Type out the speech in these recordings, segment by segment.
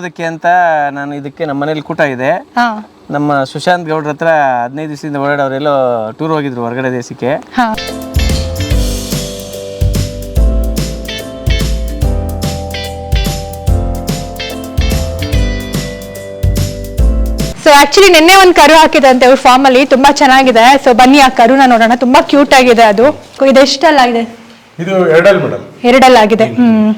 ಅದಕ್ಕೆ ಅಂತ ನಾನು ಇದಕ್ಕೆ ನಮ್ಮ ಮನೇಲಿ ಕೂಟ ಇದೆ. ಹಾ. ನಮ್ಮ ಸುಶಾಂತ್ ಗೌಡ್ರ ಹತ್ರ ಹದಿನೈದು ದಿವಸದಿಂದ ಓಡಾಡೋರೆಲ್ಲೋ ಟೂರ್ ಹೋಗಿದ್ರು ಹೊರಗಡೆ ದೇಶಕ್ಕೆ. ಹಾ. ಸೊ ಆಕ್ಚುಲಿ ನಿನ್ನೆ ಒಂದು ಕರು ಹಾಕಿದಂತೆ ಅಂತೆ ಅವ್ರ ಫಾರ್ಮ್ ಅಲ್ಲಿ ತುಂಬಾ ಚೆನ್ನಾಗಿದೆ. ಸೊ ಬನ್ನಿ ಆ ಕರುನ ನೋಡೋಣ. ತುಂಬಾ ಕ್ಯೂಟ್ ಆಗಿದೆ ಅದು. ಇದೆಷ್ಟಲ್ಲ ಇದೆ? ಇದು ಎರಡಲ್ ಮೇಡಮ್ ಎರಡಲ್ಲ ಆಗಿದೆ ಹ್ಮ್.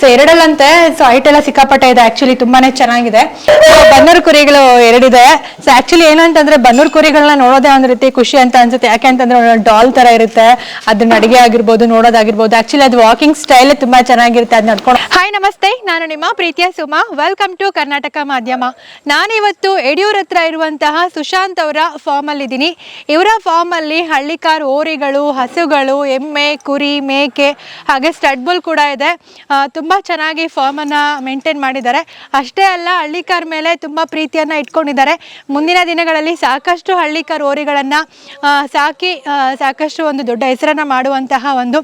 ಸೊ ಎರಡಲ್ಲಂತೆ ಸೊ ಹೈಟ್ ಎಲ್ಲ ಸಿಕ್ಕಾಪಟ್ಟೆ ಇದೆ. ಆಕ್ಚುಲಿ ತುಂಬಾನೇ ಚೆನ್ನಾಗಿದೆ. So, ಬನ್ನೂರು ಕುರಿಗಳು ಎರಡಿದೆ. ಸೊ ಆಕ್ಚುಲಿ ಏನಂತಂದ್ರೆ ಬನ್ನೂರು ಕುರಿಗಳನ್ನ ನೋಡೋದೇ ಒಂದ್ ರೀತಿ ಖುಷಿ ಅಂತ ಅನ್ಸುತ್ತೆ. ಯಾಕೆ ಅಂತಂದ್ರೆ ಡಾಲ್ ತರ ಇರುತ್ತೆ. ಅದನ್ನ ಅಡಿಗೆ ಆಗಿರ್ಬೋದು ನೋಡೋದಾಗಿರ್ಬೋದು. ಆಕ್ಚುಲಿ ಅದು ವಾಕಿಂಗ್ ಸ್ಟೈಲ್ ತುಂಬಾ ಚೆನ್ನಾಗಿರುತ್ತೆ. ಅದ್ ನಡ್ಕೊಂಡು ಹಾಯ್ ನಮಸ್ತೆ. ನಾನು ನಿಮ್ಮ ಪ್ರೀತಿಯ ಸುಮಾ. ವೆಲ್ಕಮ್ ಟು ಕರ್ನಾಟಕ ಮಾಧ್ಯಮ. ನಾನಿವತ್ತು ಯಡಿಯೂರ್ ಹತ್ರ ಇರುವಂತಹ ಸುಶಾಂತ್ ಅವರ ಫಾರ್ಮ್ ಅಲ್ಲಿ ಇದ್ದೀನಿ ಇವರ ಫಾರ್ಮ್ ಅಲ್ಲಿ ಹಳ್ಳಿಕಾರ್ ಓರಿಗಳು ಹಸುಗಳು ಎಮ್ಮೆ ಕುರಿ ಮೇಕೆ ಹಾಗೆ ಸ್ಟಡ್ ಬುಲ್ ಕೂಡ ಇದೆ. ತುಂಬ ಚೆನ್ನಾಗಿ ಫಾರ್ಮ್ ಅನ್ನ ಮೇಂಟೈನ್ ಮಾಡಿದ್ದಾರೆ. ಅಷ್ಟೇ ಅಲ್ಲ, ಹಳ್ಳಿಕಾರ್ ಮೇಲೆ ತುಂಬ ಪ್ರೀತಿಯನ್ನ ಇಟ್ಕೊಂಡಿದ್ದಾರೆ. ಮುಂದಿನ ದಿನಗಳಲ್ಲಿ ಸಾಕಷ್ಟು ಹಳ್ಳಿಕಾರ್ ಓರಿಗಳನ್ನು ಸಾಕಿ ಸಾಕಷ್ಟು ಒಂದು ದೊಡ್ಡ ಹೆಸರನ್ನ ಮಾಡುವಂತಹ ಒಂದು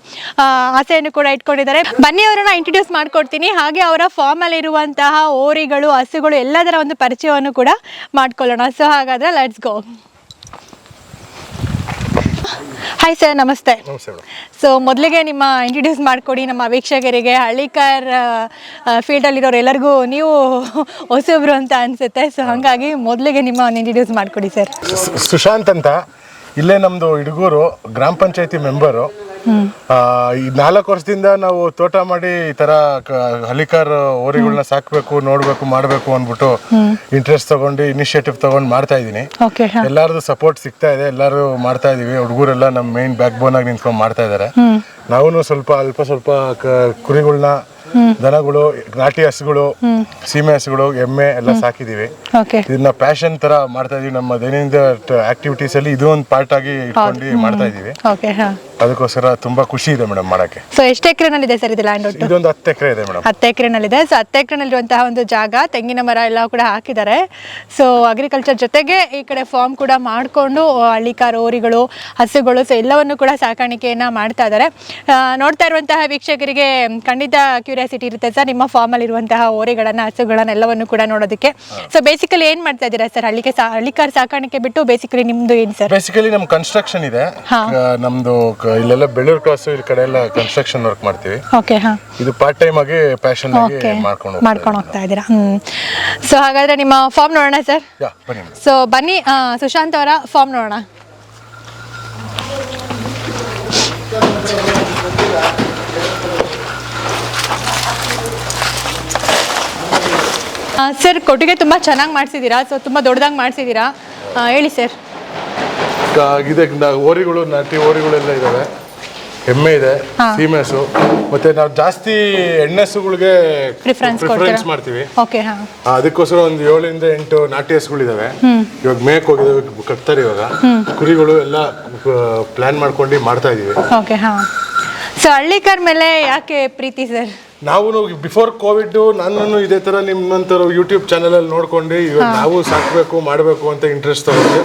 ಆಸೆಯನ್ನು ಕೂಡ ಇಟ್ಕೊಂಡಿದ್ದಾರೆ. ಬನ್ನಿ ಅವರನ್ನು ಇಂಟ್ರೊಡ್ಯೂಸ್ ಮಾಡಿಕೊಡ್ತೀನಿ. ಹಾಗೆ ಅವರ ಫಾರ್ಮ್ ಅಲ್ಲಿ ಇರುವಂತಹ ಓರಿಗಳು ಹಸುಗಳು, ಎಲ್ಲದರ ಒಂದು ಪರಿಚಯವನ್ನು ಕೂಡ ಮಾಡ್ಕೊಳ್ಳೋಣ. ಸೊ ಹಾಗಾದ್ರೆ ಲೆಟ್ಸ್ ಗೋ ಹಾಯ್ ಸರ್ ನಮಸ್ತೆ ಸೊ ಮೊದಲಿಗೆ ನಿಮ್ಮ ಇಂಟ್ರೊಡ್ಯೂಸ್ ಮಾಡಿಕೊಡಿ ನಮ್ಮ ವೀಕ್ಷಕರಿಗೆ. ಹಳ್ಳಿಕಾರ್ ಫೀಲ್ಡಲ್ಲಿರೋರು ಎಲ್ಲರಿಗೂ ನೀವು ಹೊಸಬ್ರು ಅಂತ ಅನಿಸುತ್ತೆ. ಸೊ ಹಾಗಾಗಿ ಮೊದಲಿಗೆ ನಿಮ್ಮ ಒಂದು ಇಂಟ್ರೊಡ್ಯೂಸ್ ಮಾಡಿಕೊಡಿ ಸರ್ ಸುಶಾಂತ್ ಅಂತ. ಇಲ್ಲೇ ನಮ್ದು ಇಡಗೂರು ಗ್ರಾಮ ಪಂಚಾಯತಿ ಮೆಂಬರು. ಈ ನಾಲ್ಕು ವರ್ಷದಿಂದ ನಾವು ತೋಟ ಮಾಡಿ ಈ ತರ ಹಲಿಕಾರ್ ಓರಿಗಳನ್ನ ಸಾಕ್ಬೇಕು ನೋಡ್ಬೇಕು ಮಾಡ್ಬೇಕು ಅಂದ್ಬಿಟ್ಟು ಇಂಟ್ರೆಸ್ಟ್ ತಗೊಂಡು ಇನಿಷಿಯೇಟಿವ್ ತಗೊಂಡು ಮಾಡ್ತಾ ಇದೀನಿ ಓಕೆ ಎಲ್ಲಾರದು ಸಪೋರ್ಟ್ ಸಿಗ್ತಾ ಇದೆ ಎಲ್ಲರೂ ಮಾಡ್ತಾ ಇದೀವಿ. ಹುಡುಗರೆಲ್ಲ ನಮ್ಮ ಮೇನ್ ಬ್ಯಾಕ್ ಬೋನ್ ಆಗಿ ನಿಂತ್ಕೊಂಡು ಮಾಡ್ತಾ ಇದಾರೆ. ನಾವು ಸ್ವಲ್ಪ ಅಲ್ಪ ಸ್ವಲ್ಪ ಕುರಿಗಳನ್ನ ಕುರಿಗಳ್ನ ದನಗಳು ನಾಟಿ ಹಸುಗಳು ಸೀಮೆ ಹಸುಗಳು ಎಮ್ಮೆ ಎಲ್ಲ ಸಾಕಿದೀವಿ. ಇದನ್ನ ಪ್ಯಾಷನ್ ತರ ಮಾಡ್ತಾ ಇದೀವಿ. ನಮ್ಮ ದೈನಂದಿನ ಆಕ್ಟಿವಿಟೀಸ್ ಅಲ್ಲಿ ಇದು ಒಂದು ಪಾರ್ಟ್ ಆಗಿ ಇಟ್ಕೊಂಡು ಮಾಡ್ತಾ ಇದೀವಿ. ಅದಕ್ಕೋಸ್ಕರ ತುಂಬಾ ಖುಷಿ ಇದೆ ಮೇಡಮ್ ಮಾಡಕ್ಕೆ. ಸೊ ಎಷ್ಟು ಎಕರೆನಲ್ಲಿದೆ ಸರ್ ಇದು ಲ್ಯಾಂಡ್ ಒಟ್ಟು? ಇದೊಂದು ಹತ್ತು ಎಕರೆ ಇದೆ ಮೇಡಮ್. ಹತ್ತು ಎಕರೆನಲ್ಲಿದೆ. ಸೊ ಹತ್ತು ಎಕರೆನಲ್ಲಿರುವಂತಹ ಒಂದು ಜಾಗ ತೆಂಗಿನ ಮರ ಎಲ್ಲ ಕೂಡ ಹಾಕಿದ್ದಾರೆ. ಸೊ ಅಗ್ರಿಕಲ್ಚರ್ ಜೊತೆಗೆ ಈ ಕಡೆ ಫಾರ್ಮ್ ಕೂಡ ಮಾಡಿಕೊಂಡು ಹಳ್ಳಿಕಾರ್ ಓರಿಗಳು ಹಸುಗಳು ಸೊ ಎಲ್ಲವನ್ನು ಕೂಡ ಸಾಕಾಣಿಕೆಯನ್ನ ಮಾಡ್ತಾ ಇದ್ದಾರೆ. ಆ, ನೋಡ್ತಾ ಇರುವಂತಹ ವೀಕ್ಷಕರಿಗೆ ಖಂಡಿತ ಕ್ಯೂರಿಯಾಸಿಟಿ ಇರುತ್ತೆ ಸರ್. ನಿಮ್ಮ ಫಾರ್ಮಲ್ಲಿ ಇರುವಂತಹ ಓರಿಗಳನ್ನ ಹಸುಗಳನ್ನ ಎಲ್ಲವನ್ನು ಕೂಡ ನೋಡೋದಕ್ಕೆ. ಸೊ ಬೇಸಿಕಲಿ ಏನು ಮಾಡ್ತಾ ಇದ್ದೀರಾ ಸರ್? ಹಳ್ಳಿಗೆ ಸಾ ಹಳ್ಳಿಕಾರ್ ಸಾಕಾಣಿಕೆ ಬಿಟ್ಟು ಬೇಸಿಕಲಿ ನಿಮ್ದು ಏನು ಸರ್? ಬೇಸಿಕಲಿ ನಮ್ ಕನ್ಸ್ಟ್ರಕ್ಷನ್ ಇದೆ. ಹಾ. ಆ, ನಮ್ದು ಕ- ಇಲ್ಲೆಲ್ಲ ಬೆಳ್ಳೂರು ಕ್ರಾಸ್ ಈ ಕಡೆ ಎಲ್ಲ ಕನ್ಸ್ಟ್ರಕ್ಷನ್ ವರ್ಕ್ ಮಾಡ್ತೀವಿ. ಓಕೆ ಹಾ. ಇದು ಪಾರ್ಟ್ ಟೈಮ್ ಆಗಿ ಪ್ಯಾಷನ್ ಆಗಿ ಓಕೆ ಮಾಡ್ಕೊಂಡು ಹೋಗ್ತಾ ಮಾಡ್ಕೊಂಡು ಹೋಗ್ತಾ ಇದ್ದೀರಾ? ಹ್ಞೂ ಸೊ ಹಾಗಾದರೆ ನಿಮ್ಮ ಫಾರ್ಮ್ ನೋಡೋಣ ಸರ್. ಯಾ, ಬನ್ನಿ ಮೇಡಮ್. ಸೊ ಬನ್ನಿ ಆ, ಸುಶಾಂತ್ ಅವರ ಫಾರ್ಮ್ ನೋಡೋಣ. ಸರ್ ಕೊಟ್ಟಿಗೆ ತುಂಬ ಚೆನ್ನಾಗಿ ಮಾಡಿಸಿದ್ದೀರಾ? ಸೊ ತುಂಬ ದೊಡ್ಡದಾಗಿ ಮಾಡಿಸಿದ್ದೀರಾ? ಹೇಳಿ ಸರ್ ಇದೆ ಓರಿಗಳು ನಾಟಿ ಓರಿಗಳೆಲ್ಲ ಇದಾವೆ. ಎಮ್ಮೆ ಇದೆ ಸೀಮೆಸು ಮತ್ತೆ ನಾವು ಜಾಸ್ತಿ ಎಣ್ಣೆಸುಗಳಿಗೆ ಪ್ರಿಫರೆನ್ಸ್ ಮಾಡ್ತೀವಿ. ಅದಕ್ಕೋಸ್ಕರ ಒಂದು ಏಳಿಂದ ಎಂಟು ನಾಟಿ ಹಸುಗಳಿದಾವೆ. ಇವಾಗ ಮೇಕ್ ಹೋಗಿದಾವೆ ಕಟ್ತಾರೆ ಇವಾಗ. ಕುರಿಗಳು ಎಲ್ಲ ಪ್ಲಾನ್ ಮಾಡ್ಕೊಂಡು ಮಾಡ್ತಾ ಇದೀವಿ. ಸೊ ಹಳ್ಳಿಕರ್ ಮೇಲೆ ಯಾಕೆ ಪ್ರೀತಿ ಸರ್? ನಾವು ಬಿಫೋರ್ ಕೋವಿಡ್ ನಾನು ಇದೇ ತರ ನಿಮ್ಮಂತರ ಯೂಟ್ಯೂಬ್ ಚಾನೆಲ್ ಅಲ್ಲಿ ನೋಡ್ಕೊಂಡು ಇವಾಗ ನಾವು ಸಾಕ್ಬೇಕು ಮಾಡಬೇಕು ಅಂತ ಇಂಟ್ರೆಸ್ಟ್ ತಗೊಂಡು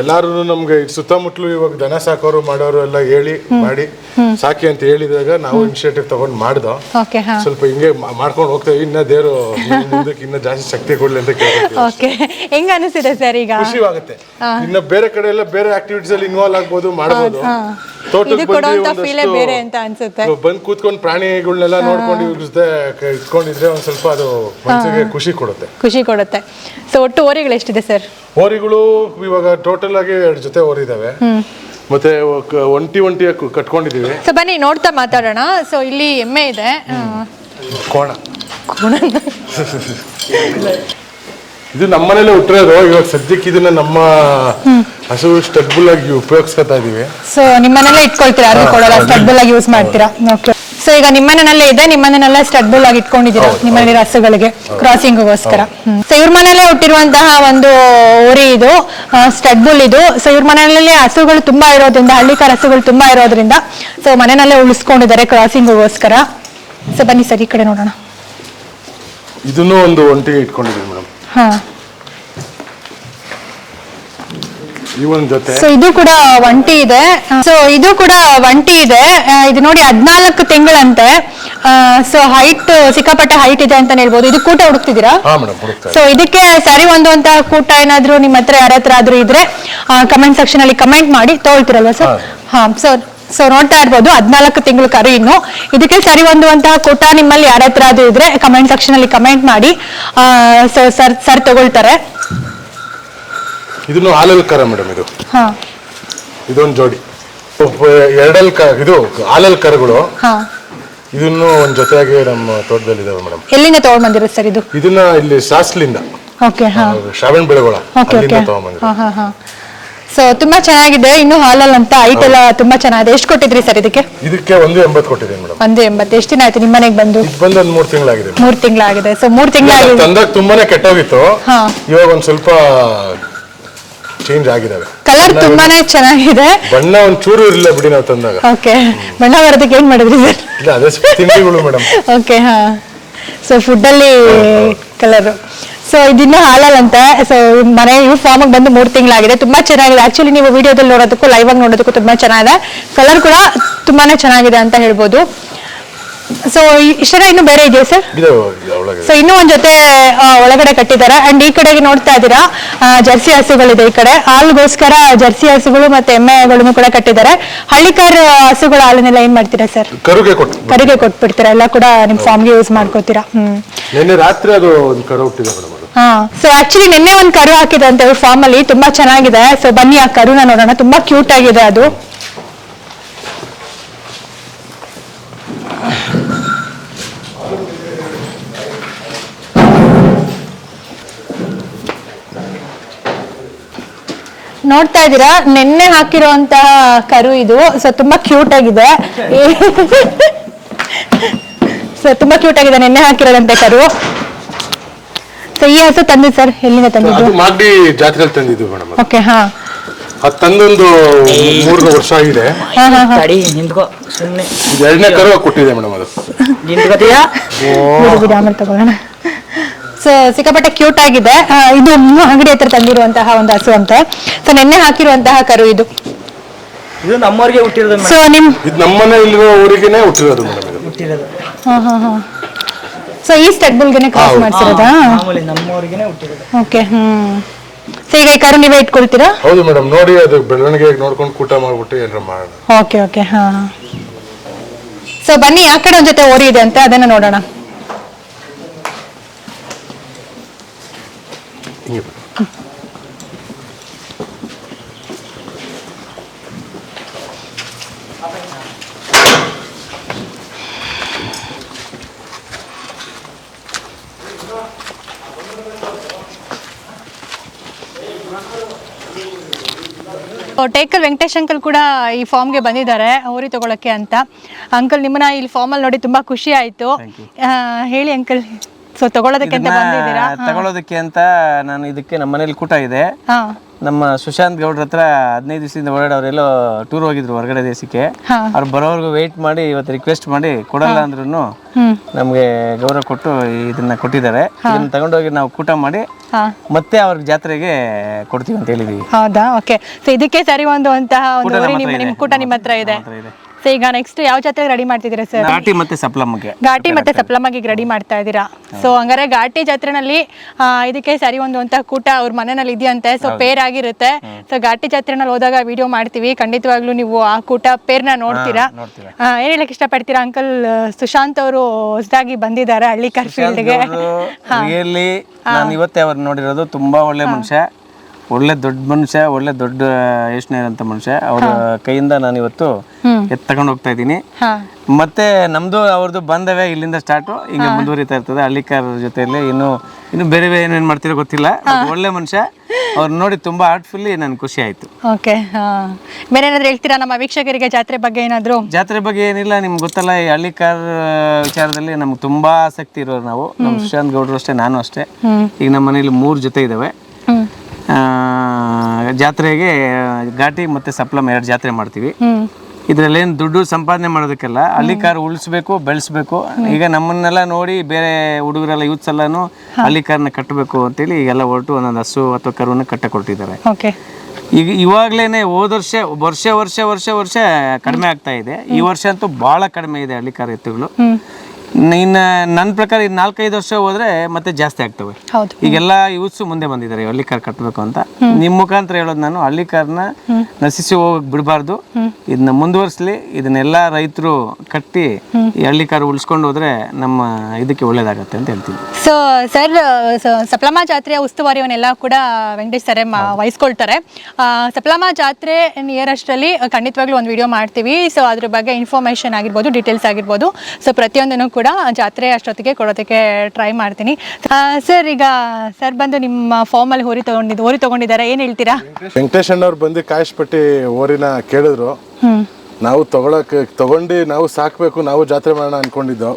ಎಲ್ಲಾರು ನಮ್ಗೆ ಸುತ್ತಮುತ್ತಲು ಇವಾಗ ದನ ಸಾಕೋರು ಮಾಡೋರು ಎಲ್ಲ ಹೇಳಿ ಮಾಡಿ ಸಾಕಿ ಅಂತ ಹೇಳಿದಾಗ ನಾವು ಇನಿಷಿಯೇಟಿವ್ ತಗೊಂಡು ಮಾಡ್ದೋ. ಸ್ವಲ್ಪ ಹಿಂಗೆ ಮಾಡ್ಕೊಂಡು ಹೋಗ್ತೇವೆ. ಇನ್ನ ದೇವರು ಮುಂದಕ್ಕೆ ಇನ್ನ ಜಾಸ್ತಿ ಶಕ್ತಿ ಕೊಡ್ಲಿ ಅಂತ ಹೆಂಗ ಅನಿಸ್ತಿದೆ ಸರ್ ಈಗ? ಖುಷಿ ಆಗುತ್ತೆ ಇನ್ನ ಬೇರೆ ಕಡೆ ಎಲ್ಲ ಬೇರೆ ಆಕ್ಟಿವಿಟೀಸ್ ಅಲ್ಲಿ ಇನ್ವಾಲ್ವ್ ಆಗ್ಬೋದು ಮಾಡ್ಬೋದು. ಇದು ಕೊಡುವಂತ ಫೀಲೇ ಬೇರೆ ಅಂತ ಅನ್ಸುತ್ತೆ. ಬಂದು ಕೂತ್ಕೊಂಡು ಪ್ರಾಣಿಗಳನ್ನೆಲ್ಲ ನೋಡ್ಕೊಂಡು ಇವ್ರ ಇಟ್ಕೊಂಡಿದ್ರೆ ಒಂದ್ ಸ್ವಲ್ಪ ಅದು ಮನಸ್ಸಿಗೆ ಖುಷಿ ಕೊಡುತ್ತೆ. ಖುಷಿ ಕೊಡುತ್ತೆ. ಸೊ ಒಟ್ಟು ಓರಿಗಳು ಎಷ್ಟಿದೆ ಸರ್ ಹೋರಿಗಳು ಇವಾಗ ಟೋಟಲ್ ಆಗಿ ಎರಡು ಜೊತೆ ಹೋರಿದಾವೆ ಮತ್ತೆ ಒಂಟಿ ಒಂಟಿಯಾಗಿ ಕಟ್ಕೊಂಡಿದೀವಿ. ಸೊ ಬನ್ನಿ ನೋಡ್ತಾ ಮಾತಾಡೋಣ. ಸೊ ಇಲ್ಲಿ ಎಮ್ಮೆ ಇದೆ. ಕೋಣ. ಕೋಣ- ಇದು ನಮ್ಮನೇಲೆ ಹುಟ್ಟಿರೋದು ಇವಾಗ ಸದ್ಯಕ್ಕೆ ಇದನ್ನ ನಮ್ಮ ಹಸು ಸ್ಟೆಬಲ್ ಆಗಿ ಉಪಯೋಗಿಸ್ಕೊತಾ ಇದೀವಿ. ಸೊ ನಿಮ್ಮನೆಲ್ಲ ಇಟ್ಕೊಳ್ತೀರಾ? ಅದು ಕೊಡಲ್ಲ ಸ್ಟಡ್ಬಲ್ ಆಗಿ ಯೂಸ್ ಮಾಡ್ತೀರಾ? ಓಕೆ ಸೊ ಈಗ ನಿಮ್ಮನೆಲ್ಲೇ ಇದೆ ನಿಮ್ಮನೆಲ್ಲ ಸ್ಟಡ್ಬಲ್ ಆಗಿ ಇಟ್ಕೊಂಡಿದ್ದೀರಾ ನಿಮ್ಮನೆ ಹಸುಗಳಿಗೆ ಕ್ರಾಸಿಂಗ್ಗೋಸ್ಕರ ಸೊ ಇವ್ರ ಮನೇಲೆ ಹುಟ್ಟಿರುವಂತಹ ಒಂದು ಓರಿ ಇದು ಸ್ಟಡ್ಬುಲ್ ಇದು. ಸೊ ಇವ್ರ ಮನೆಯಲ್ಲಿ ಹಸುಗಳು ತುಂಬಾ ಇರೋದ್ರಿಂದ ಹಳ್ಳಿಕಾರ ಹಸುಗಳು ತುಂಬಾ ಇರೋದ್ರಿಂದ ಸೊ ಮನೆಯಲ್ಲೇ ಉಳಿಸ್ಕೊಂಡಿದ್ದಾರೆ ಕ್ರಾಸಿಂಗ್ಗೋಸ್ಕರ ಸೊ ಬನ್ನಿ ಸರ್ ಈ ಕಡೆ ನೋಡೋಣ. ಇದನ್ನು ಒಂದು ಒಂಟಿ ಇಟ್ಕೊಂಡಿದ್ದೀವಿ ಮೇಡಮ್. ಹಾ. ಜೊತೆ? ಸೊ ಇದು ಕೂಡ ಒಂಟಿ ಇದೆ. ಸೊ ಇದು ಕೂಡ ಒಂಟಿ ಇದೆ. ಇದು ನೋಡಿ ಹದ್ನಾಲ್ಕು ತಿಂಗಳಂತೆ. ಸೊ ಹೈಟ್ ಸಿಕ್ಕಾಪಟ್ಟೆ ಹೈಟ್ ಇದೆ ಅಂತ ಹೇಳ್ಬೋದು. ಇದು ಕೂಟ ಹುಡುಕ್ತಿದ್ದೀರಾ? ಹಾ ಮೇಡಮ್ ಹುಡುಕ್ತಾ ಸೊ ಇದಕ್ಕೆ ಸರಿ ಹೊಂದುವಂತಹ ಕೂಟ ಏನಾದ್ರು ನಿಮ್ಮ ಹತ್ರ ಯಾರ ಹತ್ರ ಆದ್ರೂ ಇದ್ರೆ ಕಮೆಂಟ್ ಸೆಕ್ಷನ್ ಅಲ್ಲಿ ಕಮೆಂಟ್ ಮಾಡಿ. ತಗೊಳ್ತಿರಲ್ವಾ ಸರ್ ಹಾ. ಸೊ ಸೊ ನೋಡ್ತಾ ಇರ್ಬೋದು ಹದ್ನಾಲ್ಕು ತಿಂಗಳು ಕರು ಇನ್ನು. ಇದಕ್ಕೆ ಸರಿ ಹೊಂದುವಂತಹ ಕೂಟ ನಿಮ್ಮಲ್ಲಿ ಯಾರ ಹತ್ರ ಆದ್ರೂ ಇದ್ರೆ ಕಮೆಂಟ್ ಸೆಕ್ಷನ್ ಅಲ್ಲಿ ಕಮೆಂಟ್ ಮಾಡಿ. ಸೊ ಸರ್ ಸರ್ ತಗೊಳ್ತಾರೆ. ಇದನ್ನು ಹಾಲಲ್ ಕರ ಮೇಡಮ್ ಇದು. ಹಾ. ಇದೊಂದು ಜೋಡಿ. ಎರಡಲ್ ಕ ಇದು ಆಲಲ್ಕಾರಗಳು ಕರುಗಳು ಹಾ. ಇದನ್ನು ಒಂದ್ ಜೊತೆಯಾಗಿ ನಮ್ಮ ತೋಟದಲ್ಲಿ ಇದಾವೆ ಮೇಡಮ್. ಎಲ್ಲಿಂದ ತಗೊಂಡ್ ಬಂದಿರೋದು ಸರ್ ಇದು? ಇದನ್ನ ಇಲ್ಲಿ ಸಾಸ್ಲಿಂದ. ಓಕೆ ಹಾ. ಶ್ರಾವಣ ಬೆಳೆಗಳ. ಓಕೆ ಅಲ್ಲಿಂದ ಓಕೆ ಹಾ ಹಾ ಹಾ. ಸೊ ತುಂಬಾ ಚೆನ್ನಾಗಿದೆ. ಇನ್ನು ಹಾಲಲ್ ಅಂತ ಹೈಟ್ ಎಲ್ಲ ತುಂಬಾ ಚೆನ್ನಾಗಿದೆ. ಎಷ್ಟು ಕೊಟ್ಟಿದ್ರಿ ಸರ್ ಇದಕ್ಕೆ? ಇದಕ್ಕೆ ಒಂದು ಎಂಬತ್ತು ಕೊಟ್ಟಿದ್ದೀನಿ ಮೇಡಮ್. ಒಂದು ಎಂಬತ್ತು. ಎಷ್ಟು ದಿನ ಆಯ್ತು ನಿಮ್ಮ ಮನೆಗೆ ಬಂದು? ಇದು ಬಂದು ಒಂದ್ ಮೂರು ತಿಂಗಳಾಗಿದೆ ಮೂರ್ ತಿಂಗಳಾಗಿದೆ. ಸೊ ಮೂರ್ ತಿಂಗಳಾಗಿದೆ ತಂದಾಗ ತುಂಬಾನೇ ಕೆಟ್ಟೋಗಿತ್ತು. ಹಾ. ಇವಾಗ ಒಂದು ಸ್ವಲ್ಪ ಚೇಂಜ್ ಆಗಿದಾವೆ ಕಲರ್ ತುಂಬಾನೇ ಚೆನ್ನಾಗಿದೆ. ಬಣ್ಣ ಒಂದ್ ಚೂರು ಇರಲಿಲ್ಲ ಬಿಡಿ ನಾವು ತಂದಾಗ. ಓಕೆ ಬಣ್ಣ ಬರೋದಕ್ಕೆ ಏನ್ ಮಾಡಿದ್ರಿ ಸರ್? ಇಲ್ಲ ಅದೇ ತಿಂಡಿಗಳು ಮೇಡಮ್ ಓಕೆ ಹಾ. ಸೊ ಫುಡ್ ಅಲ್ಲಿ ಕಲರ್ ಸೊ ಇದಿನ್ನೂ ಹಾಲಲ್ಲಂತೆ. ಸೊ ಮನೆ ಇವು ಫಾರ್ಮ್ ಬಂದು ಮೂರು ತಿಂಗಳಾಗಿದೆ. ತುಂಬಾ ಚೆನ್ನಾಗಿದೆ. ಆಕ್ಚುಲಿ ನೀವು ವಿಡಿಯೋದಲ್ಲಿ ನೋಡೋದಕ್ಕೂ ಲೈವ್ ಆಗಿ ನೋಡೋದಕ್ಕೂ ತುಂಬಾ ಚೆನ್ನಾಗಿದೆ. ಕಲರ್ ಕೂಡ ತುಂಬಾನೇ ಚೆನ್ನಾಗಿದೆ ಅಂತ ಹೇಳ್ಬೋದು. ಸೊ ಇಷ್ಟರ ಇನ್ನು ಬೇರೆ ಇದೆಯಾ ಸರ್? ಇದು ಒಳಗೆ ಸೊ ಇನ್ನೂ ಒಂದ್ ಜೊತೆ ಆ, ಒಳಗಡೆ ಕಟ್ಟಿದ್ದಾರೆ ಅಂಡ್ ಈ ಕಡೆಗೆ ನೋಡ್ತಾ ಇದ್ದೀರಾ ಆ, ಜರ್ಸಿ ಹಸುಗಳಿದೆ ಈ ಕಡೆ. ಹಾಲ್ಗೋಸ್ಕರ ಜರ್ಸಿ ಹಸುಗಳು ಮತ್ತೆ ಎಮ್ಮೆಗಳನ್ನು ಕೂಡ ಕಟ್ಟಿದ್ದಾರೆ ಹಳ್ಳಿಕಾರ್ ಹಸುಗಳ ಹಾಲನ್ನೆಲ್ಲ ಏನ್ ಮಾಡ್ತೀರಾ ಸರ್? ಕರುಗೆ ಕೊಟ್ಟು ಕರಿಗೆ ಕೊಟ್ಬಿಡ್ತೀರಾ? ಎಲ್ಲ ಕೂಡ ನಿಮ್ ಫಾರ್ಮ್ಗೆ ಯೂಸ್ ಮಾಡ್ಕೋತೀರಾ? ಹ್ಮ್. ನಿನ್ನೆ ರಾತ್ರಿ ಅದು ಒಂದು ಕರು ಹುಟ್ಟಿದೆ ಮೇಡಮ್ ಅದು. ಹಾ. ಸೊ ಆಕ್ಚುಲಿ ನಿನ್ನೆ ಒಂದ್ ಕರು ಹಾಕಿದೆ ಅಂತ ಫಾರ್ಮ್ ಅಲ್ಲಿ. ತುಂಬಾ ಚೆನ್ನಾಗಿದೆ. ಸೊ ಬನ್ನಿ ಆ ಕರುನ ನೋಡೋಣ. ತುಂಬಾ ಕ್ಯೂಟ್ ಆಗಿದೆ ಅದು. ನೋಡ್ತಾ ಇದ್ದೀರಾ? ನಿನ್ನೆ ಹಾಕಿರುವಂತಹ ಕರು ಇದು. ಸೊ ತುಂಬಾ ಕ್ಯೂಟ್ ಆಗಿದೆ. ಸೊ ತುಂಬಾ ಕ್ಯೂಟ್ ಆಗಿದೆ ನಿನ್ನೆ ಹಾಕಿರೋದಂತೆ ಕರು. ಸೊ ಈ ಹಸು ತಂದಿದ್ದು ಸರ್? ಎಲ್ಲಿಂದ ತಂದಿದ್ದು? ಅದು ಮಾಗಡಿ ಜಾತ್ರೆಯಲ್ಲಿ ತಂದಿದ್ದು ಮೇಡಮ್ ಓಕೆ ಹಾ. ಅದು ತಂದೊಂದು ಮೂರು ವರ್ಷ ಆಗಿದೆ. ಹಾ ಹಾ ಹಾ. ತಡಿ ನಿಂತ್ಕೋ. ಸುಮ್ಮನೆ ಇದು ಎರಡನೇ ಕರು ಕೊಟ್ಟಿದೆ ಮೇಡಮ್ ಅದು. ನಿಂತ್ಕೋತೀಯಾ ಬಿಡು ಬಿಡು ಆಮೇಲೆ ತಗೊಳ್ಳೋಣ. ಸೊ ಸಿಕ್ಕಾಪಟ್ಟೆ ಕ್ಯೂಟ್ ಆಗಿದೆ. ಇದು ಅಂಗಡಿ ಹತ್ರ ತಂದಿರುವಂತಹ ಒಂದು ಹಸು ಅಂತ. ಸೊ ನಿನ್ನೆ ಹಾಕಿರುವಂತಹ ಕರು ಇದು. ಇದು ನಮ್ಮವರಿಗೆ ಹುಟ್ಟಿರೋದು ಸೊ ನಿಮ್ ಇದು ನಮ್ಮನೆ ಇಲ್ಲಿರೋ ಊರಿಗೆನೆ ಹುಟ್ಟಿರೋದು ಮೇಡಮ್ ಹುಟ್ಟಿರೋದು. ಹಾ ಹಾ ಹಾ. ಸೊ ಈ ಸ್ಟೆಡ್ಬಲ್ಗೆನೆ ಕ್ರಾಸ್ ಹೌದು. ಮಾಡ್ಸಿರೋದಾ? ಮಾಮೂಲಿ ನಮ್ಮವ್ರಿಗೆನೆ ಹುಟ್ಟಿರೋದು. ಓಕೆ ಹ್ಮ್. ಸೊ ಈಗ ಈ ಕರು ನೀವೇ ಇಟ್ಕೊಳ್ತೀರಾ? ಹೌದು ಮೇಡಮ್ ನೋಡಿ ಅದು ಬೆಳವಣಿಗೆ ನೋಡ್ಕೊಂಡು ಕೂಟ ಮಾಡ್ಬಿಟ್ಟು ಏನಾರ ಮಾಡೋಣ ಓಕೆ ಓಕೆ ಹಾ ಸೊ ಬನ್ನಿ ಆ ಕಡೆ ಒಂದ್ ಜೊತೆ ಓರಿ ಇದೆ ಅಂತ ಅದನ್ನ ನೋಡೋಣ. ಬಿಡು. ಟೇಕಲ್ ವೆಂಕಟೇಶ್ ಅಂಕಲ್ ಕೂಡ ಈ ಫಾರ್ಮ್ಗೆ ಬಂದಿದ್ದಾರೆ ಓರಿ ತಗೊಳಕ್ಕೆ ಅಂತ. ಅಂಕಲ್ ನಿಮ್ಮನ್ನ ಇಲ್ಲಿ ಫಾರ್ಮಲ್ಲಿ ನೋಡಿ ತುಂಬಾ ಖುಷಿ ಆಯ್ತು. ಆ, ಹೇಳಿ ಅಂಕಲ್ ಸೊ ತಗೊಳ್ಳೋದಕ್ಕೆ ಅಂತ ಬಂದಿದ್ದೀರಾ? ತಗೊಳ್ಳೋದಕ್ಕೆ ಅಂತ ನಾನು ಇದಕ್ಕೆ ನಮ್ಮ ಮನೇಲಿ ಕೂಟ ಇದೆ. ಹಾ. ನಮ್ಮ ಸುಶಾಂತ್ ಗೌಡ್ರ ಹತ್ರ ಹದಿನೈದು ದಿವಸದಿಂದ ಅವರೆಲ್ಲೋ ಟೂರ್ ಹೋಗಿದ್ರು ಹೊರಗಡೆ ದೇಶಕ್ಕೆ. ಅವ್ರು ಬರೋವರೆಗೂ ವೆಯ್ಟ್ ಮಾಡಿ ಇವತ್ತು ರಿಕ್ವೆಸ್ಟ್ ಮಾಡಿ ಕೊಡಲ್ಲ ಅಂದ್ರೂ ನಮಗೆ ಗೌರವ ಕೊಟ್ಟು ಇದನ್ನ ಕೊಟ್ಟಿದ್ದಾರೆ. ಇದನ್ನ ತಗೊಂಡೋಗಿ ನಾವು ಕೂಟ ಮಾಡಿ ಮತ್ತೆ ಅವ್ರಿಗೆ ಜಾತ್ರೆಗೆ ಕೊಡ್ತೀವಿ ಅಂತ ಹೇಳಿದೀವಿ. ಹೌದಾ? ಓಕೆ ಸೊ ಇದಕ್ಕೆ ಸರಿ ಒಂದು ಓರಿ ನಮ್ಮ ನಿಮ್ಮ ಕೂಟ ನಿಮ್ಮ ಹತ್ರ ಇದೆ. ಸೊ ಈಗ ನೆಕ್ಸ್ಟ್ ಯಾವ ಜಾತ್ರೆ ರೆಡಿ ಮಾಡ್ತಿದ್ದೀರಾ ಸರ್ ಘಾಟಿ ಮತ್ತೆ ಸಪ್ಲಮ್ಗೆ ಘಾಟಿ ಮತ್ತೆ ಸಪ್ಲಮ್ಮಾಗಿ ರೆಡಿ ಮಾಡ್ತಾ ಇದ್ದೀರಾ. ಸೊ ಹಂಗಾರೆ ಘಾಟಿ ಜಾತ್ರೆನಲ್ಲಿ ಆ, ಇದಕ್ಕೆ ಸರಿ ಒಂದು ಅಂತ ಕೂಟ ಅವ್ರ ಮನೆಯಲ್ಲಿ ಇದೆಯಂತೆ. ಸೊ ಪೇರ್ ಆಗಿರುತ್ತೆ. ಸೊ ಘಾಟಿ ಜಾತ್ರೆನಲ್ಲಿ ಹೋದಾಗ ವಿಡಿಯೋ ಮಾಡ್ತೀವಿ. ಖಂಡಿತವಾಗ್ಲೂ ನೀವು ಆ ಕೂಟ ಪೇರ್ನ ನೋಡ್ತೀರಾ. ಆ, ಏನ್ ಹೇಳಕ್ ಇಷ್ಟಪಡ್ತೀರಾ? ಅಂಕಲ್ ಸುಶಾಂತ್ ಅವರು ಹೊಸದಾಗಿ ಬಂದಿದ್ದಾರೆ ಹಳ್ಳಿ ಫೀಲ್ಡ್ಗೆ ರಿಯಲಿ ನಾನು ಇವತ್ತೇ ಅವ್ರು ನೋಡಿರೋದು. ತುಂಬಾ ಒಳ್ಳೆ ಮನುಷ್ಯ. ಒಳ್ಳೆ ದೊಡ್ಡ ಮನುಷ್ಯ ಒಳ್ಳೆ ದೊಡ್ಡ ಯೋಚನೆ ಇರೋಂಥ ಮನುಷ್ಯ. ಅವ್ರ ಕೈಯಿಂದ ನಾನು ಇವತ್ತು ಎತ್ ತಗೊಂಡು ಹೋಗ್ತಾ ಇದ್ದೀನಿ. ಮತ್ತೆ ನಮ್ದು ಅವ್ರದ್ದು ಬಂದವೆ ಇಲ್ಲಿಂದ ಸ್ಟಾರ್ಟ್ ಹಿಂಗೆ ಮುಂದುವರಿತಾ ಇರ್ತದೆ. ಹಳ್ಳಿಕಾರ ಜೊತೆಯಲ್ಲಿ ಇನ್ನು ಇನ್ನು ಬೇರೆ ಬೇರೆ ಏನೇನು ಮಾಡ್ತಿರೋ ಗೊತ್ತಿಲ್ಲ. ಒಳ್ಳೆ ಮನುಷ್ಯ. ಅವ್ರು ನೋಡಿ ತುಂಬಾ ಆರ್ಟ್ಫುಲ್ಲಿ ನನ್ಗೆ ಖುಷಿ ಆಯ್ತು. ಓಕೆ ಬೇರೆ ಏನಾದ್ರು ಹೇಳ್ತೀರಾ? ನಮ್ಮ ವೀಕ್ಷಕರಿಗೆ ಜಾತ್ರೆ ಬಗ್ಗೆ ಏನಾದ್ರು? ಜಾತ್ರೆ ಬಗ್ಗೆ ಏನಿಲ್ಲ ನಿಮ್ಗೆ ಗೊತ್ತಲ್ಲ ಈ ಹಳ್ಳಿಕಾರ್ ವಿಚಾರದಲ್ಲಿ ನಮ್ಗೆ ತುಂಬಾ ಆಸಕ್ತಿ ಇರೋರು ನಾವು. ನಮ್ಮ ಸುಶಾಂತ್ ಗೌಡ್ರು ಅಷ್ಟೇ ನಾನು ಅಷ್ಟೇ. ಈಗ ನಮ್ಮ ಮನೇಲಿ ಮೂರು ಜೊತೆ ಇದಾವೆ ಜಾತ್ರೆಗೆ ಘಾಟಿ ಮತ್ತೆ ಸಪ್ಲಮ್ ಎರಡು ಜಾತ್ರೆ ಮಾಡ್ತೀವಿ. ಇದರಲ್ಲೇನು ಇದ್ರಲ್ಲಿ ಏನು ದುಡ್ಡು ಸಂಪಾದನೆ ಮಾಡೋದಕ್ಕೆಲ್ಲ ಹಳ್ಳಿಕಾರ್ ಉಳಿಸ್ಬೇಕು ಬೆಳೆಸ್ಬೇಕು. ಈಗ ನಮ್ಮನ್ನೆಲ್ಲ ನೋಡಿ ಬೇರೆ ಹುಡುಗರೆಲ್ಲ ಯೂತ್ಸ್ ಎಲ್ಲಾನು ಹಳ್ಳಿಕಾರನ್ನ ಕಟ್ಟಬೇಕು ಅಂತೇಳಿ ಈಗೆಲ್ಲ ಹೊರಟು ಒಂದೊಂದು ಹಸು ಅಥವಾ ಕರುವನ್ನ ಕಟ್ಟ ಕೊಟ್ಟಿದ್ದಾರೆ ಓಕೆ. ಈಗ ಇವಾಗ್ಲೇನೆ ಹೋದ ವರ್ಷ ವರ್ಷ ವರ್ಷ ವರ್ಷ ವರ್ಷ ಕಡಿಮೆ ಆಗ್ತಾ ಇದೆ. ಈ ವರ್ಷ ಅಂತೂ ಬಹಳ ಕಡಿಮೆ ಇದೆ ಹಳ್ಳಿಕಾರ ಎತ್ತುಗಳು. ಇನ್ನು ನನ್ನ ಪ್ರಕಾರ ಇನ್ನು ನಾಲ್ಕೈದು ವರ್ಷ ಹೋದ್ರೆ ಮತ್ತೆ ಜಾಸ್ತಿ ಆಗ್ತವೆ. ಹೌದು. ಈಗೆಲ್ಲ ಯೂತ್ಸು ಮುಂದೆ ಬಂದಿದ್ದಾರೆ ಹಳ್ಳಿ ಕಾರ್ ಕಟ್ಟಬೇಕು ಅಂತ. ನಿಮ್ಮ ಮುಖಾಂತರ ಹೇಳೋದು ನಾನು ಹಳ್ಳಿ ಕಾರ್ನ ನಶಿಸಿ ಹೋಗಕ್ ಬಿಡಬಾರ್ದು. ಇದನ್ನ ಮುಂದುವರಿಸಲಿ ಇದನ್ನೆಲ್ಲ ರೈತರು ಕಟ್ಟಿ ಈ ಹಳ್ಳಿ ಕಾರ್ ಉಳಿಸ್ಕೊಂಡು ಹೋದ್ರೆ ನಮ್ಮ ಇದಕ್ಕೆ ಒಳ್ಳೇದಾಗತ್ತೆ ಅಂತ ಹೇಳ್ತೀನಿ. ಸೊ ಸರ್ ಸಪ್ಲಮಾ ಜಾತ್ರೆಯ ಉಸ್ತುವಾರಿಯವನ್ನೆಲ್ಲ ಕೂಡ ವೆಂಕಟೇಶ್ ಸರ್ ವಹಿಸ್ಕೊಳ್ತಾರೆ. ಸಪ್ಲಮಾ ಜಾತ್ರೆ ನಿಯರ್ ಅಷ್ಟರಲ್ಲಿ ಖಂಡಿತವಾಗ್ಲೂ ಒಂದು ವಿಡಿಯೋ ಮಾಡ್ತೀವಿ. ಸೊ ಅದ್ರ ಬಗ್ಗೆ ಇನ್ಫಾರ್ಮೇಶನ್ ಆಗಿರ್ಬೋದು ಡೀಟೇಲ್ಸ್ ಆಗಿರ್ಬೋದು. ಸೊ ಪ್ರತಿಯೊಂದನ್ನು ಕೂಡ ಜಾತ್ರೆ ಅಷ್ಟೊತ್ತಿಗೆ ಕೊಡೋದಕ್ಕೆ ಟ್ರೈ ಮಾಡ್ತೀನಿ. ಸರ್ ಈಗ ಸರ್ ಬಂದು ನಿಮ್ಮ ಫಾರ್ಮಲ್ಲಿ ಹೋರಿ ತಗೊಂಡಿದ್ದು ಹೋರಿ ತಗೊಂಡಿದ್ದಾರೆ ಏನು ಹೇಳ್ತೀರಾ? ವೆಂಕಟೇಶ್ ಅಣ್ಣವ್ರು ಬಂದು ಕಾಯಿಸ್ಪಟ್ಟಿ ಓರಿನ ಕೇಳಿದ್ರು. ನಾವು ತಗೊಳಕ್ ತಗೊಂಡು ನಾವು ಸಾಕ್ಬೇಕು ನಾವು ಜಾತ್ರೆ ಮಾಡೋಣ ಅನ್ಕೊಂಡಿದ್ದು.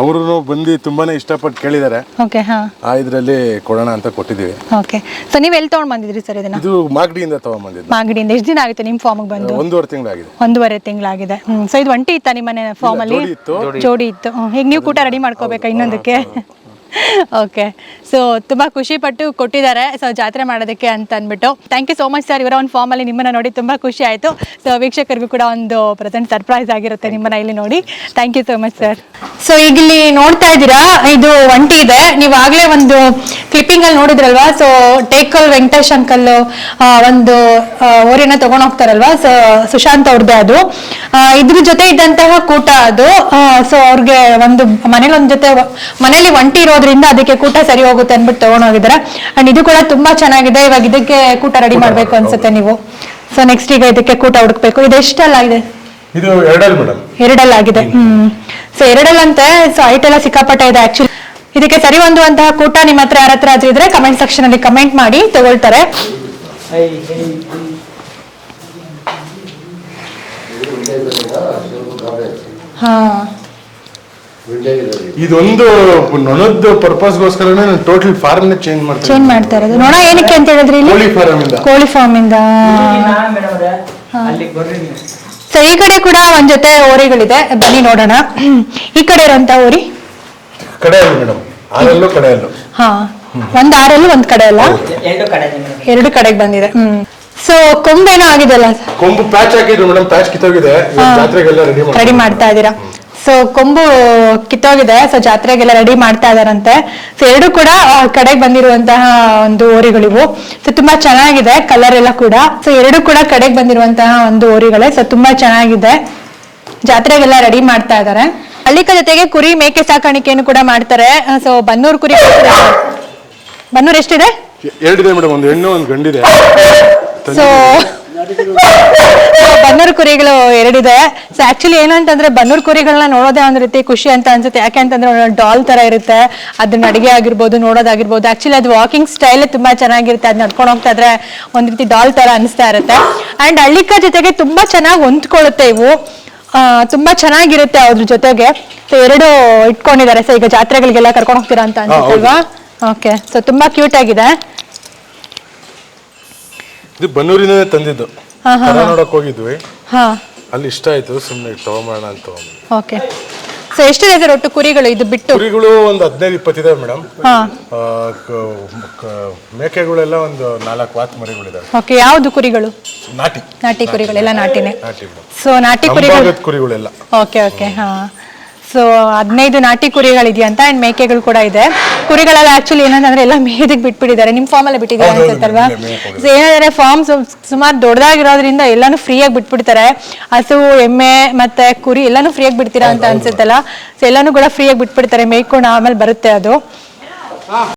ಅವರು ಬಂದು ತುಂಬಾನೇ ಇಷ್ಟಪಟ್ಟು ಕೇಳಿದ್ದಾರೆ ಓಕೆ ಹಾಂ. ಆ ಇದ್ರಲ್ಲಿ ಕೊಡೋಣ ಅಂತ ಕೊಟ್ಟಿದೀವಿ ಓಕೆ. ಸೊ ನೀವು ಎಲ್ಲಿ ತಗೊಂಡ್ ಬಂದಿದ್ರಿ ಸರ್ ಇದನ್ನ? ಇದು ಮಾಗಡಿಯಿಂದ ತಗೊಂಡ್ಬಂದಿದ್ದು ಮಾಗಡಿಯಿಂದ. ಎಷ್ಟು ದಿನ ಆಗುತ್ತೆ ನಿಮ್ಮ ಫಾರ್ಮ್ ಬಂದು? ಒಂದೂವರೆ ತಿಂಗಳಾಗಿದೆ. ಒಂದೂವರೆ ತಿಂಗಳಾಗಿದೆ. ಸೊ ಇದು ಒಂಟಿ ಇತ್ತ ನಿಮ್ಮನೆ ಫಾರ್ಮ್ ಅಲ್ಲಿ? ಜೋಡಿ ಇತ್ತು. ಜೋಡಿ ಇತ್ತು. ಹ್ಮ್. ಈಗ ನೀವು ಕೂಟ ರೆಡಿ ಮಾಡ್ಕೋಬೇಕಾ ಇನ್ನೊಂದಕ್ಕೆ? ಓಕೆ ಸೊ ತುಂಬಾ ಖುಷಿ ಪಟ್ಟು ಕೊಟ್ಟಿದ್ದಾರೆ. ಸೊ ಜಾತ್ರೆ ಮಾಡೋದಕ್ಕೆ ಅಂತ ಅಂದ್ಬಿಟ್ಟು. Thank you so much sir ಇವರ ಒಂದು ಫಾರ್ಮಲ್ಲಿ ನಿಮ್ಮನ್ನ ನೋಡಿ ತುಂಬಾ ಖುಷಿ ಆಯಿತು. ಸೊ ವೀಕ್ಷಕರಿಗೂ ಕೂಡ ಒಂದು ಪ್ರೆಸೆಂಟ್ ಸರ್ಪ್ರೈಸ್ ಆಗಿರುತ್ತೆ ನಿಮ್ಮನ್ನ ಇಲ್ಲಿ ನೋಡಿ. Thank you so much sir so ಈಗ ಇಲ್ಲಿ ನೋಡ್ತಾ ಇದ್ದೀರಾ? ಇದು ಒಂಟಿ ಇದೆ. ನೀವು ಆಗ್ಲೇ ಒಂದು ಕ್ಲಿಪ್ಪಿಂಗ್ ಅಲ್ಲಿ ನೋಡಿದ್ರಲ್ವಾ? ಸೊ ಟೇಕಲ್ ವೆಂಕಟೇಶ್ ಅಂಕಲ್ ಒಂದು ಊರಿನ ಓರಿನ ತಗೊಂಡ್ ಹೋಗ್ತಾರಲ್ವಾ? ಸೊ ಸುಶಾಂತ್ ಅವ್ರದ್ದೇ ಅದು. ಇದ್ರ ಜೊತೆ ಇದ್ದಂತಹ ಕೂಟ ಅದು. ಸೊ ಅವ್ರಿಗೆ ಒಂದು ಮನೇಲಿ ಒಂದ್ ಜೊತೆ ಮನೇಲಿ ಒಂಟಿ ಇರೋದ್ರಿಂದ ಅದಕ್ಕೆ ಕೂಟ ಸರಿ ಹೋಗುತ್ತೆ ಅಂದ್ಬಿಟ್ಟು ತಗೊಂಡ್ ಹೋಗಿದ್ದಾರೆ. ಅಂಡ್ ಇದು ಕೂಡ ತುಂಬಾ ಚೆನ್ನಾಗಿದೆ. ಇವಾಗ ಇದಕ್ಕೆ ಕೂಟ ರೆಡಿ ಮಾಡ್ಬೇಕು ಅನ್ಸುತ್ತೆ ನೀವು. ಸೊ ನೆಕ್ಸ್ಟ್ ಈಗ ಇದಕ್ಕೆ ಕೂಟ ಹುಡುಕ್ಬೇಕು. ಇದು ಎಷ್ಟಲ್ಲ ಇದೆ? ಇದು ಎರಡಲ್ ಮೇಡಮ್. ಎರಡಲ್ ಆಗಿದೆ. ಹ್ಮ್. ಸೊ ಎರಡಲ್ ಅಂತೆ ಸೊ ಹೈಟ್ ಎಲ್ಲ ಸಿಕ್ಕಾಪಟ್ಟೆ ಇದೆ ಆಕ್ಚುಲಿ ಇದಕ್ಕೆ ಸರಿ ಹೊಂದುವಂತಹ ಕೂಟ ನಿಮ್ಮ ಹತ್ರ ಯಾರ ಹತ್ರ ಆದ್ರೂ ಇದ್ರೆ ಕಮೆಂಟ್ ಸೆಕ್ಷನ್ ಅಲ್ಲಿ ಕಮೆಂಟ್ ಮಾಡಿ ತಗೊಳ್ತಾರೆ. ಹಾ. ಇದೊಂದು ನೊಣದ ಪರ್ಪಸ್ಗೋಸ್ಕರನೇ ನಾನು ಟೋಟಲ್ ಫಾರ್ಮ್ ಚೇಂಜ್ ಮಾಡ್ತೀನಿ ಚೇಂಜ್ ಮಾಡ್ತಾ ಇರೋದು. ನೋಡ ಏನಕ್ಕೆ ಅಂತ ಹೇಳಿದ್ರೆ ಇಲ್ಲಿ? ಕೋಳಿ ಫಾರ್ಮ್ ಇಂದ. ಕೋಳಿ ಫಾರ್ಮ್ ಇಂದ. ಸೊ ಈ ಕಡೆ ಕೂಡ ಒಂದ್ ಜೊತೆ ಓರಿಗಳಿದೆ. ಬನ್ನಿ ನೋಡೋಣ. ಈ ಕಡೆ ಇರೋಂತ ಓರಿ? ಕಡೆಯಲ್ಲು ಮೇಡಮ್. ಆರಲ್ಲೂ ಕಡೆಯಲ್ಲು ಹಾ. ಒಂದ್ ಆರಲ್ಲಿ ಒಂದ್ ಕಡೆ ಅಲ್ಲ? ಎರಡು ಕಡೆ ಇದೆ ಎರಡು ಕಡೆಗೆ ಬಂದಿದೆ. ಹ್ಮ್. ಸೊ ಕೊಂಬೇನೋ ಆಗಿದೆಲ್ಲ ಕೊಂಬು ಪ್ಯಾಚ್ ಹಾಕಿದ್ರು ಮೇಡಮ್ ಪ್ಯಾಚ್ ಕಿತ್ತೋಗಿದೆ. ಜಾತ್ರೆಗೆಲ್ಲ ರೆಡಿ ರೆಡಿ ಮಾಡ್ತಾ ಇದ್ದೀರಾ? ಸೊ ಕೊಂಬು ಕಿತ್ತೋಗಿದೆ. ಸೊ ಜಾತ್ರೆಗೆಲ್ಲ ರೆಡಿ ಮಾಡ್ತಾ ಇದಾರಂತೆ. ಸೊ ಎರಡು ಕೂಡ ಕಡೆಗೆ ಬಂದಿರುವಂತಹ ಒಂದು ಓರಿಗಳಿವು ಸೊ ತುಂಬಾ ಚೆನ್ನಾಗಿದೆ ಕಲರ್ ಎಲ್ಲ ಕೂಡ. ಸೊ ಎರಡು ಕೂಡ ಕಡೆಗೆ ಬಂದಿರುವಂತಹ ಒಂದು ಓರಿಗಳೇ ಸೊ ತುಂಬಾ ಚೆನ್ನಾಗಿದೆ. ಜಾತ್ರೆಗೆಲ್ಲ ರೆಡಿ ಮಾಡ್ತಾ ಇದ್ದಾರೆ ಅಲ್ಲಿಕ ಜೊತೆಗೆ ಕುರಿ ಮೇಕೆ ಸಾಕಾಣಿಕೆಯನ್ನು ಕೂಡ ಮಾಡ್ತಾರೆ. ಸೊ ಬನ್ನೂರು ಕುರಿ ಬನ್ನೂರ್ ಎಷ್ಟಿದೆ? ಎರಡಿದೆ ಮೇಡಮ್. ಒಂದು ಹೆಣ್ಣು ಒಂದು ಗಂಡಿದೆ. ಸೊ ಬನ್ನೂರು ಕುರಿಗಳು ಎರಡಿದೆ. ಸೊ ಆಕ್ಚುಲಿ ಏನಂತಂದ್ರೆ ಬನ್ನೂರು ಕುರಿಗಳನ್ನ ನೋಡೋದೇ ಒಂದ್ ರೀತಿ ಖುಷಿ ಅಂತ ಅನ್ಸುತ್ತೆ. ಯಾಕೆ ಅಂತಂದ್ರೆ ಡಾಲ್ ತರ ಇರುತ್ತೆ. ಅದನ್ನ ಅಡಿಗೆ ಆಗಿರ್ಬೋದು ನೋಡೋದಾಗಿರ್ಬೋದು. ಆಕ್ಚುಲಿ ಅದು ವಾಕಿಂಗ್ ಸ್ಟೈಲ್ ತುಂಬಾ ಚೆನ್ನಾಗಿರುತ್ತೆ. ಅದ್ ನಡ್ಕೊಂಡು ಹೋಗ್ತಾ ಇದ್ರೆ ಒಂದ್ ರೀತಿ ಡಾಲ್ ತರ ಅನಿಸ್ತಾ ಇರುತ್ತೆ. ಅಂಡ್ ಹಳ್ಳಿಕ ಜೊತೆಗೆ ತುಂಬಾ ಚೆನ್ನಾಗಿ ಹೊಂದ್ಕೊಳ್ಳುತ್ತೆ ಇವು. ತುಂಬಾ ಚೆನ್ನಾಗಿರುತ್ತೆ ಅದ್ರ ಜೊತೆಗೆ. ಸೊ ಎರಡು ಇಟ್ಕೊಂಡಿದ್ದಾರೆ. ಸೊ ಈಗ ಜಾತ್ರೆಗಳಿಗೆಲ್ಲ ಕರ್ಕೊಂಡು ಹೋಗ್ತೀರಾ ಅಂತ ಅನ್ಸುತ್ತಲ್ವಾ? ಓಕೆ ಸೊ ತುಂಬಾ ಕ್ಯೂಟ್ ಆಗಿದೆ. ಇದು ಬನ್ನೂರಿನೇ ತಂದಿದ್ದು. ಹಾ, ಹಾ, ಕರ ನೋಡಕ್ ಹೋಗಿದ್ವಿ. ಹಾ. ಅಲ್ಲಿ ಇಷ್ಟ ಆಯ್ತು ಸುಮ್ಮನೆ ತಗೊಂಬೋಣ ಅಂತ ತಗೊಂಡ್ವಿ ಓಕೆ. ಸೊ ಎಷ್ಟಿದೆ ಸರ್ ಒಟ್ಟು ಕುರಿಗಳು ಇದು ಬಿಟ್ಟು? ಕುರಿಗಳು ಒಂದು ಹದಿನೈದು ಇಪ್ಪತ್ತಿದೆ ಮೇಡಮ್ ಹಾ. ಮೇಕೆಗಳೆಲ್ಲ ಒಂದು ನಾಲ್ಕು ವಾತ್ ಮರಿಗಳಿದಾವೆ. ಓಕೆ ಯಾವುದು ಕುರಿಗಳು? ನಾಟಿ. ನಾಟಿ ಕುರಿಗಳೆಲ್ಲ ನಾಟಿನೇ. ನಾಟಿ ಮೇಡಮ್ ಸೊ ನಾಟಿ ಕುರಿಗಳು ಭಾಗದ ಕುರಿಗಳೆಲ್ಲ. ಓಕೆ ಓಕೆ ಹಾ. ಸೊ ಹದಿನೈದು ನಾಟಿ ಕುರಿಗಳಿದೆಯಂತ ಅಂಡ್ ಮೇಕೆಗಳು ಕೂಡ ಇದೆ. ಕುರಿಗಳೆಲ್ಲ ಆಕ್ಚುಲಿ ಏನಂತಂದ್ರೆ ಎಲ್ಲ ಮೇದಕ್ಕೆ ಬಿಟ್ಬಿಟ್ಟಿದ್ದಾರೆ. ನಿಮ್ಮ ಫಾರ್ಮ್ ಅಲ್ಲೇ ಬಿಟ್ಟಿದ್ದಾರೆ ಅನ್ಸುತ್ತಲ್ವಾ? ಸೊ ಏನಂದ್ರೆ ಫಾರ್ಮ್ ಸುಮಾರು ದೊಡ್ಡದಾಗಿರೋದ್ರಿಂದ ಎಲ್ಲಾನು ಫ್ರೀಯಾಗಿ ಬಿಟ್ಬಿಡ್ತಾರೆ. ಹಸು ಎಮ್ಮೆ ಮತ್ತೆ ಕುರಿ ಎಲ್ಲಾನು ಫ್ರೀಯಾಗಿ ಬಿಡ್ತೀರಾ ಅಂತ ಅನ್ಸುತ್ತಲ್ಲ? ಸೊ ಎಲ್ಲಾನು ಕೂಡ ಫ್ರೀಯಾಗಿ ಬಿಟ್ಬಿಡ್ತಾರೆ. ಮೇಯ್ಕೊಂಡು ಆಮೇಲೆ ಬರುತ್ತೆ ಅದು.